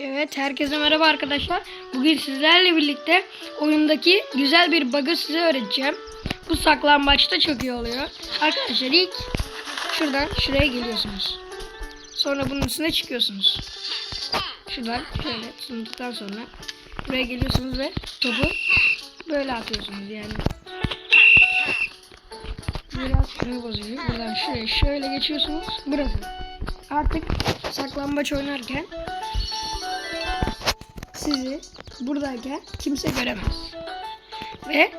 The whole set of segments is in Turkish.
Evet herkese merhaba arkadaşlar. Bugün sizlerle birlikte oyundaki güzel bir bug'ı size öğreteceğim. Bu saklambaçta çok iyi oluyor. Arkadaşlar ilk şuradan şuraya geliyorsunuz. Sonra bunun üstüne çıkıyorsunuz. Şuradan şöyle tutunduktan sonra buraya geliyorsunuz ve topu böyle atıyorsunuz yani. Biraz sinir bozucu. Buradan şuraya şöyle geçiyorsunuz. Burası. Artık saklambaç oynarken sizi buradayken kimse göremez. Ve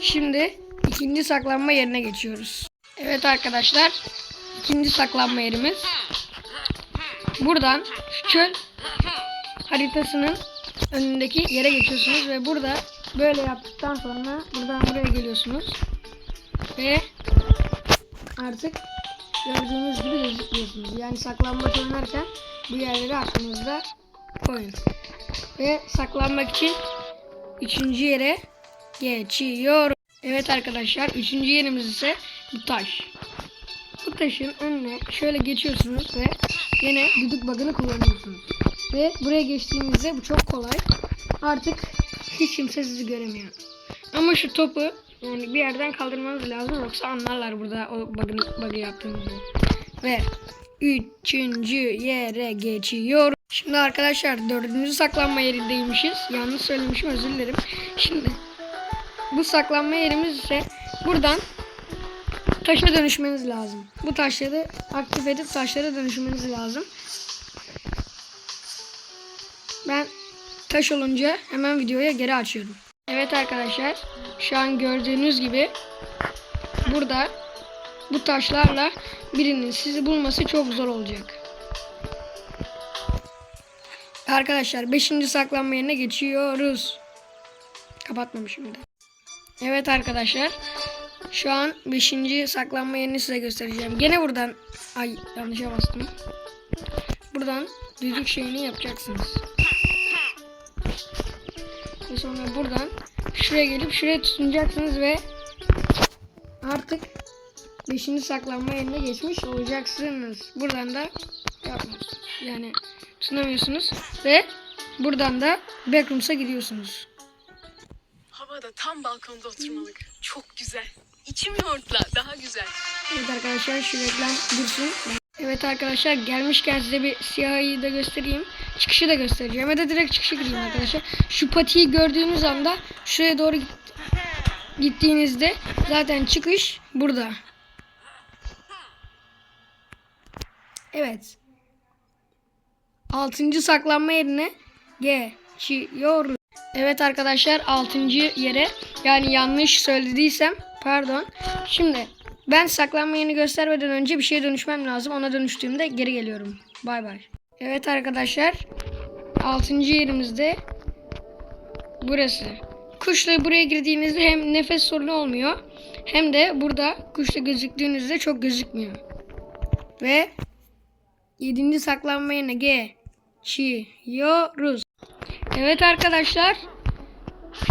şimdi ikinci saklanma yerine geçiyoruz. Evet arkadaşlar ikinci saklanma yerimiz. Buradan şu çöl haritasının önündeki yere geçiyorsunuz ve burada böyle yaptıktan sonra buradan buraya geliyorsunuz. Ve artık gördüğünüz gibi gözüküyorsunuz. Yani saklambaç oynarken bu yerleri aklınızda koyun. Ve saklanmak için üçüncü yere geçiyor. Evet arkadaşlar üçüncü yerimiz ise bu taş. Bu taşın önüne şöyle geçiyorsunuz ve yine düdük bug'ını kullanıyorsunuz. Ve buraya geçtiğinizde bu çok kolay. Artık hiç kimse sizi göremiyor. Ama şu topu yani bir yerden kaldırmanız lazım yoksa anlarlar burada o bug'ı yaptığınızı. Ve üçüncü yere geçiyor. Şimdi arkadaşlar dördüncü saklanma yerindeymişiz. Yanlış söylemişim özür dilerim. Şimdi bu saklanma yerimiz ise buradan taşa dönüşmeniz lazım. Bu taşları aktif edip taşlara dönüşmeniz lazım. Ben taş olunca hemen videoya geri açıyorum. Evet arkadaşlar şu an gördüğünüz gibi burada bu taşlarla birinin sizi bulması çok zor olacak. Arkadaşlar 5. saklanma yerine geçiyoruz. Kapatmamışım da. Evet arkadaşlar. Şu an 5. saklanma yerini size göstereceğim. Gene buradan ay yanlışa bastım. Buradan düdük şeyini yapacaksınız. Ve sonra buradan şuraya gelip şuraya tutunacaksınız ve artık 5. saklanma yerine geçmiş olacaksınız. Buradan da yapmıyorsunuz. Yani tutunamıyorsunuz ve buradan da backrooms'a gidiyorsunuz. Havada tam balkonda oturmalık. Çok güzel. İçim yoğurtla daha güzel. Evet arkadaşlar şu reklam dursun. Evet arkadaşlar gelmişken size bir siyahıyı da göstereyim. Çıkışı da göstereceğim. Ya da direkt çıkışa gireyim arkadaşlar. Şu patiyi gördüğünüz anda şuraya doğru git- gittiğinizde zaten çıkış burada. Evet. Altıncı saklanma yerine geçiyoruz. Evet arkadaşlar altıncı yere yani yanlış söylediysem pardon. Şimdi ben saklanma yerini göstermeden önce bir şeye dönüşmem lazım. Ona dönüştüğümde geri geliyorum. Bay bay. Evet arkadaşlar altıncı yerimizde burası. Kuşla buraya girdiğinizde hem nefes sorunu olmuyor hem de burada kuşla gözüktüğünüzde çok gözükmüyor. Ve yedinci saklanma yerine geçiyoruz. Evet arkadaşlar.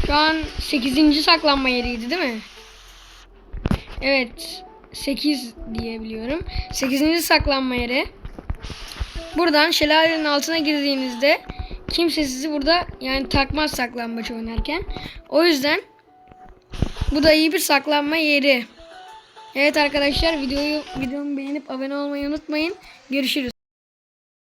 Şu an 8. saklanma yeriydi değil mi? Evet. 8 diyebiliyorum. 8. saklanma yeri. Buradan şelalenin altına girdiğinizde kimse sizi burada yani takmaz saklambaç oynarken. O yüzden bu da iyi bir saklanma yeri. Evet arkadaşlar videoyu videomu beğenip abone olmayı unutmayın. Görüşürüz.